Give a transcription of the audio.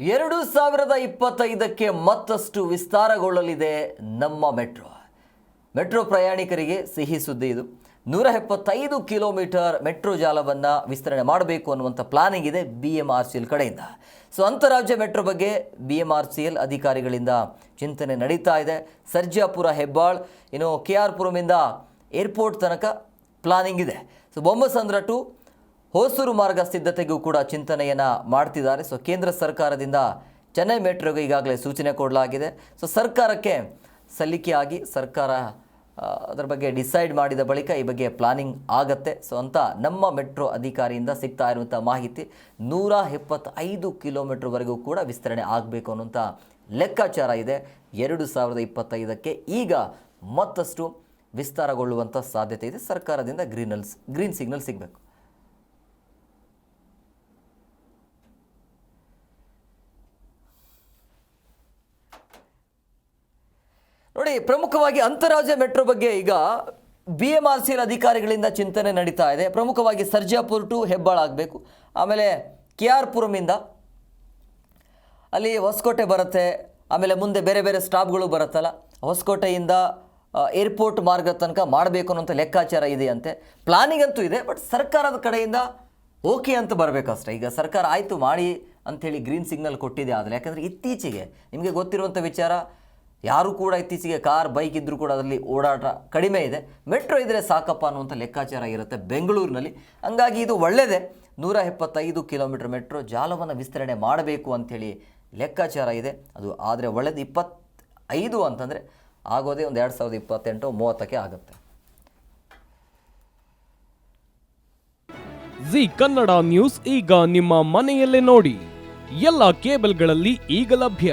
ಎರಡು ಸಾವಿರದ ಇಪ್ಪತ್ತೈದಕ್ಕೆ ಮತ್ತಷ್ಟು ವಿಸ್ತಾರಗೊಳ್ಳಲಿದೆ ನಮ್ಮ ಮೆಟ್ರೋ. ಮೆಟ್ರೋ ಪ್ರಯಾಣಿಕರಿಗೆ ಸಿಹಿ ಸುದ್ದಿ ಇದು. ನೂರ ಎಪ್ಪತ್ತೈದು ಕಿಲೋಮೀಟರ್ ಮೆಟ್ರೋ ಜಾಲವನ್ನು ವಿಸ್ತರಣೆ ಮಾಡಬೇಕು ಅನ್ನುವಂಥ ಪ್ಲಾನಿಂಗ್ ಇದೆ B M R C L ಕಡೆಯಿಂದ. ಸೊ, ಅಂತಾರಾಜ್ಯ ಮೆಟ್ರೋ ಬಗ್ಗೆ B M R C L ಅಧಿಕಾರಿಗಳಿಂದ ಚಿಂತನೆ ನಡೀತಾ ಇದೆ. ಸರ್ಜಾಪುರ ಹೆಬ್ಬಾಳ್, ಇನ್ನು ಕೆ ಆರ್ ಪುರಮಿಂದ ಏರ್ಪೋರ್ಟ್ ತನಕ ಪ್ಲಾನಿಂಗ್ ಇದೆ. ಸೊ, ಬೊಮ್ಮಸಂದ್ರ ಟು ಹೊಸೂರು ಮಾರ್ಗ ಸಿದ್ಧತೆಗೂ ಕೂಡ ಚಿಂತನೆಯನ್ನು ಮಾಡ್ತಿದ್ದಾರೆ. ಸೊ ಕೇಂದ್ರ ಸರ್ಕಾರದಿಂದ ಚೆನ್ನೈ ಮೆಟ್ರೋಗೆ ಈಗಾಗಲೇ ಸೂಚನೆ ಕೊಡಲಾಗಿದೆ. ಸೊ ಸರ್ಕಾರಕ್ಕೆ ಸಲ್ಲಿಕೆಯಾಗಿ ಸರ್ಕಾರ ಅದರ ಬಗ್ಗೆ ಡಿಸೈಡ್ ಮಾಡಿದ ಬಳಿಕ ಈ ಬಗ್ಗೆ ಪ್ಲಾನಿಂಗ್ ಆಗತ್ತೆ. ಸೊ ಅಂತ ನಮ್ಮ ಮೆಟ್ರೋ ಅಧಿಕಾರಿಯಿಂದ ಸಿಗ್ತಾ ಇರುವಂಥ ಮಾಹಿತಿ ನೂರ ಎಪ್ಪತ್ತೈದು ಕಿಲೋಮೀಟ್ರ್ವರೆಗೂ ಕೂಡ ವಿಸ್ತರಣೆ ಆಗಬೇಕು ಅನ್ನುವಂಥ ಲೆಕ್ಕಾಚಾರ ಇದೆ. ಎರಡು ಸಾವಿರದ ಇಪ್ಪತ್ತೈದಕ್ಕೆ ಈಗ ಮತ್ತಷ್ಟು ವಿಸ್ತಾರಗೊಳ್ಳುವಂಥ ಸಾಧ್ಯತೆ ಇದೆ. ಸರ್ಕಾರದಿಂದ ಗ್ರೀನಲ್ಸ್ ಗ್ರೀನ್ ಸಿಗ್ನಲ್ ಸಿಗಬೇಕು. ನೋಡಿ, ಪ್ರಮುಖವಾಗಿ ಅಂತಾರಾಜ್ಯ ಮೆಟ್ರೋ ಬಗ್ಗೆ ಈಗ ಬಿ ಎಂ ಆರ್ ಸಿ ಅಧಿಕಾರಿಗಳಿಂದ ಚಿಂತನೆ ನಡೀತಾ ಇದೆ. ಪ್ರಮುಖವಾಗಿ ಸರ್ಜಾಪುರ್ ಟು ಹೆಬ್ಬಾಳ್ ಆಗಬೇಕು. ಆಮೇಲೆ ಕೆ ಆರ್ ಪುರಮಿಂದ ಅಲ್ಲಿ ಹೊಸಕೋಟೆ ಬರುತ್ತೆ. ಆಮೇಲೆ ಮುಂದೆ ಬೇರೆ ಬೇರೆ ಸ್ಟಾಪ್ಗಳು ಬರುತ್ತಲ್ಲ. ಹೊಸಕೋಟೆಯಿಂದ ಏರ್ಪೋರ್ಟ್ ಮಾರ್ಗದ ತನಕ ಮಾಡಬೇಕು ಅನ್ನೋಂಥ ಲೆಕ್ಕಾಚಾರ ಇದೆಯಂತೆ. ಪ್ಲಾನಿಂಗ್ ಅಂತೂ ಇದೆ, ಬಟ್ ಸರ್ಕಾರದ ಕಡೆಯಿಂದ ಓಕೆ ಅಂತ ಬರಬೇಕಷ್ಟೇ. ಈಗ ಸರ್ಕಾರ ಆಯಿತು ಮಾಡಿ ಅಂಥೇಳಿ ಗ್ರೀನ್ ಸಿಗ್ನಲ್ ಕೊಟ್ಟಿದೆ ಆದರೆ. ಯಾಕಂದರೆ ಇತ್ತೀಚೆಗೆ ನಿಮಗೆ ಗೊತ್ತಿರುವಂಥ ವಿಚಾರ ಯಾರು ಕೂಡ ಇತ್ತೀಚೆಗೆ ಕಾರ್, ಬೈಕ್ ಇದ್ದರೂ ಕೂಡ ಅದರಲ್ಲಿ ಓಡಾಟ ಕಡಿಮೆ ಇದೆ. ಮೆಟ್ರೋ ಇದ್ದರೆ ಸಾಕಪ್ಪ ಅನ್ನುವಂಥ ಲೆಕ್ಕಾಚಾರ ಇರುತ್ತೆ ಬೆಂಗಳೂರಿನಲ್ಲಿ. ಹಂಗಾಗಿ ಇದು ಒಳ್ಳೆಯದೇ ನೂರ ಎಪ್ಪತ್ತೈದು ಕಿಲೋಮೀಟರ್ ಮೆಟ್ರೋ ಜಾಲವನ್ನು ವಿಸ್ತರಣೆ ಮಾಡಬೇಕು ಅಂಥೇಳಿ ಲೆಕ್ಕಾಚಾರ ಇದೆ. ಅದು ಆದರೆ ಒಳ್ಳೆಯದು ಇಪ್ಪತ್ತೈದು ಅಂತಂದರೆ ಆಗೋದೇ ಒಂದು ಎರಡು ಸಾವಿರದ ಇಪ್ಪತ್ತೆಂಟು ಮೂವತ್ತಕ್ಕೆ ಆಗುತ್ತೆ. ಜಿ ಕನ್ನಡ ನ್ಯೂಸ್ ಈಗ ನಿಮ್ಮ ಮನೆಯಲ್ಲೇ ನೋಡಿ. ಎಲ್ಲ ಕೇಬಲ್ಗಳಲ್ಲಿ ಈಗ ಲಭ್ಯ.